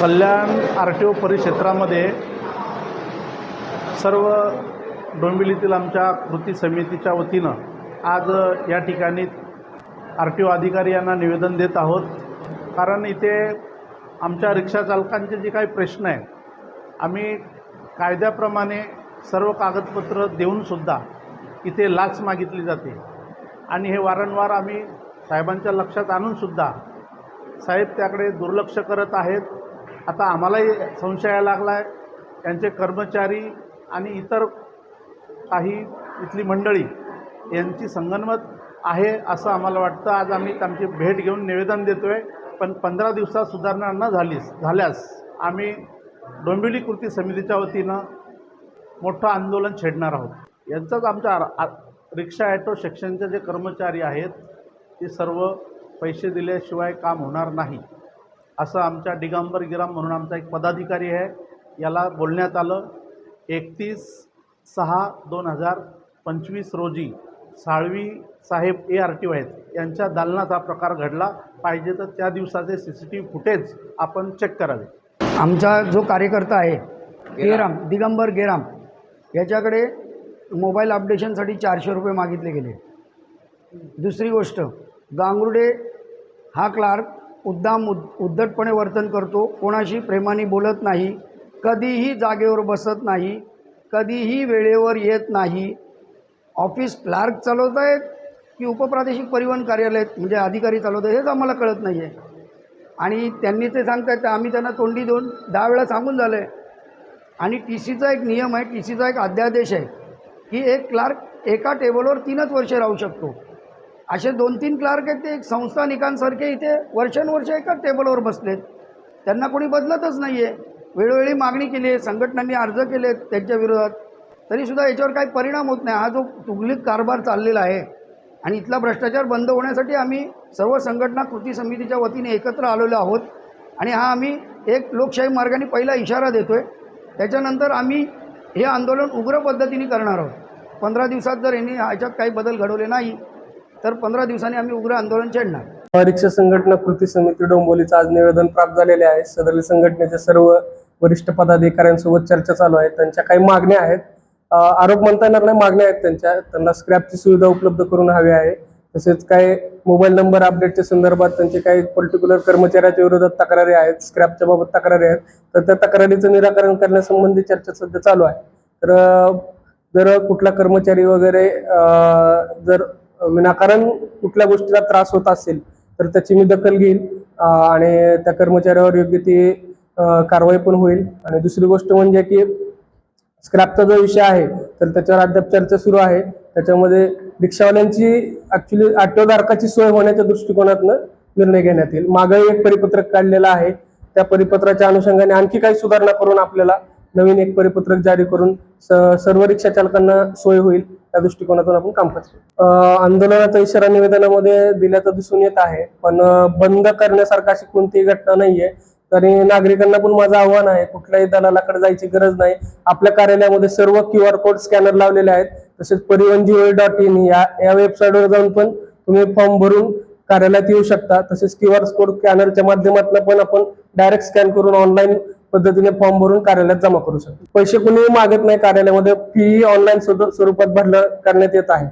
कल्याण R T ओ परिक्षेत्रामध्ये सर्व डोंबिवलीतील आमच्या कृती समितीच्या वतीनं आज या ठिकाणी आर टी ओ अधिकारी यांना निवेदन देत आहोत. कारण इथे आमच्या रिक्षाचालकांचे जे काही प्रश्न आहेत आम्ही कायद्याप्रमाणे सर्व कागदपत्र देऊनसुद्धा इथे लाच मागितली जाते. आणि हे वारंवार आम्ही साहेबांच्या लक्षात आणूनसुद्धा साहेब त्याकडे दुर्लक्ष करत आहेत. आता आम्हालाही संशय यायला लागला आहे त्यांचे कर्मचारी आणि इतर काही इथली मंडळी यांची संगनमत आहे असं आम्हाला वाटतं. आज आम्ही त्यांची भेट घेऊन निवेदन देतो आहे पण पंधरा दिवसात सुधारणा न झालीस झाल्यास आम्ही डोंबिवली कृती समितीच्या वतीनं मोठं आंदोलन छेडणार आहोत. यांचाच आमच्या आ- रिक्षा ॲटो सेक्शनचे जे कर्मचारी आहेत ते सर्व पैसे दिल्याशिवाय काम होणार नाही. असं आमच्या दिगंबर गिराम म्हणून आमचा एक पदाधिकारी आहे. याला बोलण्यात आलं एकतीस सहा दोन हजार पंचवीस रोजी साळवी साहेब ए आर टी ओ आहेत. यांच्या दालनात हा प्रकार घडला. पाहिजे तर त्या दिवसाचे C C T V footage आपण चेक करावे. आमचा जो कार्यकर्ता आहे गेराम दिगंबर गेराम याच्याकडे मोबाईल अपडेशनसाठी चारशे रुपये मागितले गेले. दुसरी गोष्ट गांगुर्डे हा क्लार्क उद्दाम उद उद्धटपणे वर्तन करतो. कोणाशी प्रेमाने बोलत नाही कधीही जागेवर बसत नाही कधीही वेळेवर येत नाही. ऑफिस क्लार्क चालवत आहेत की उपप्रादेशिक परिवहन कार्यालय म्हणजे अधिकारी चालवत आहेत हेच आम्हाला कळत नाही आहे आणि त्यांनी ते सांगतायत तर आम्ही त्यांना तोंडी देऊन दहा वेळा सांगून झालं आहे आणि टी सीचा एक नियम आहे टी सीचा एक अध्यादेश आहे की एक क्लार्क एका टेबलवर तीनच वर्ष राहू शकतो. असे दोन तीन क्लार्क आहेत ते एक संस्थानिकांसारखे इथे वर्षानुवर्ष एकाच टेबलवर बसलेत. त्यांना कोणी बदलतच नाही आहे वेळोवेळी मागणी केली आहे संघटनांनी अर्ज केले आहेत त्यांच्या विरोधात. तरीसुद्धा याच्यावर काही परिणाम होत नाही. हा जो तुगलीक कारभार चाललेला आहे आणि इथला भ्रष्टाचार बंद होण्यासाठी आम्ही सर्व संघटना कृती समितीच्या वतीने एकत्र आलेलो आहोत आणि हा आम्ही एक लोकशाही मार्गाने पहिला इशारा देतो आहे त्याच्यानंतर आम्ही हे आंदोलन उग्र पद्धतीने करणार आहोत. पंधरा दिवसात जर यांनी ह्याच्यात काही बदल घडवले नाही तर पंधरा दिवसांनी आम्ही उग्र आंदोलन छेडणार रिक्षा संघटना कृती समिती डोंबोलीचं आज निवेदन प्राप्त झालेले आहे. सदर संघटनेच्या सर्व वरिष्ठ पदाधिकाऱ्यांसोबत चर्चा चालू आहे. त्यांच्या काही मागण्या आहेत. आरोप म्हणता येणार नाही मागण्या आहेत त्यांच्या. त्यांना स्क्रॅपची सुविधा उपलब्ध करून हवी आहे. तसेच काही मोबाईल नंबर अपडेटच्या संदर्भात त्यांचे काही पर्टिक्युलर कर्मचाऱ्याच्या विरोधात तक्रारी आहेत स्क्रॅपच्या बाबत तक्रारी आहेत. तर त्या तक्रारीचं निराकरण करण्यासंबंधी चर्चा सध्या चालू आहे. तर जर कुठला कर्मचारी वगैरे जर विनाकारण कुठल्या गोष्टीला त्रास होत असेल तर त्याची मी दखल घेईल आणि त्या कर्मचाऱ्यावर योग्य ती कारवाई पण होईल. आणि दुसरी गोष्ट म्हणजे की स्क्रॅपचा जो विषय आहे तर त्याच्यावर अद्याप चर्चा सुरू आहे. त्याच्यामध्ये रिक्षावाल्यांची ऍक्च्युली आठवधारकाची सोय होण्याच्या दृष्टिकोनातनं निर्णय घेण्यात येईल. मागही एक परिपत्रक काढलेलं आहे. त्या परिपत्राच्या अनुषंगाने आणखी काही सुधारणा करून आपल्याला नवीन एक परिपत्रक जारी करून स- सर्व रिक्षा चालकांना सोय होईल. त्या दृष्टिकोनातून आपण काम करतो. आंदोलनाचा इशारा निवेदनामध्ये दिल्याचं दिसून येत आहे पण बंद करण्यासारखी अशी कोणतीही घटना नाहीये. तरी नागरिकांना पण माझं आव्हान आहे कुठल्याही दलालाकडे जायची गरज नाही. आपल्या कार्यालयामध्ये सर्व क्यू आर कोड स्कॅनर लावलेले आहेत तसेच परिवहन जीओ डॉट इन या या वेबसाईटवर जाऊन पण तुम्ही फॉर्म भरून कार्यालयात येऊ शकता. तसेच क्यू आर कोड स्कॅनरच्या माध्यमातून पण आपण डायरेक्ट स्कॅन करून ऑनलाईन पद्धतीने फॉर्म भरून कार्यालयात जमा करू शकतो. पैसे कुणीही मागत नाही कार्यालयामध्ये फी ऑनलाईन स्वरूपात भरलं करण्यात येत आहे.